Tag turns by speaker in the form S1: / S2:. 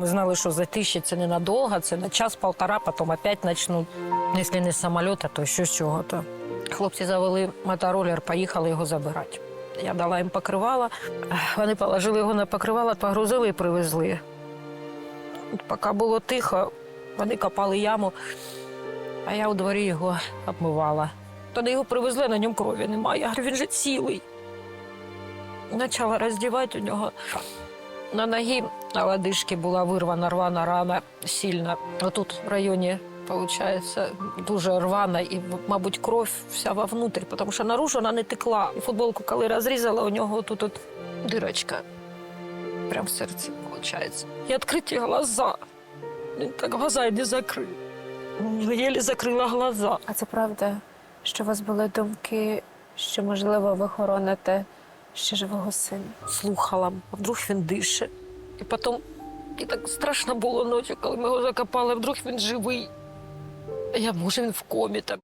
S1: Ми знали, що затища це ненадовго, це на час-полтора, потім опять почнуть. Якщо не з самоліта, то що з чого-то. Хлопці завели мотороллер, поїхали його забирати. Я дала їм покривало, вони положили його на покривало, погрузили і привезли. Поки було тихо, вони копали яму, а я у дворі його обмивала. Тоді його привезли, на ньому крові немає. Я говорю, він же цілий. Почала роздівати у нього. На ногі на лодыжці була вирвана рвана рана сильно. Отут в районі, виходить, дуже рвана і, мабуть, кров вся вовнутрь, тому що наружу вона не текла. І футболку, коли розрізала, у нього тут от дирочка. Прям в серці, виходить. І відкриті глаза. Він так глаза й не закрив. Єлі закрила глаза.
S2: А це правда, що у вас були думки, що можливо ви хороните ще живого сина?
S1: слухала, а вдруг він дише. І потім і так страшно було ночі, коли ми його закопали, вдруг він живий. А Я, може, він в комі там.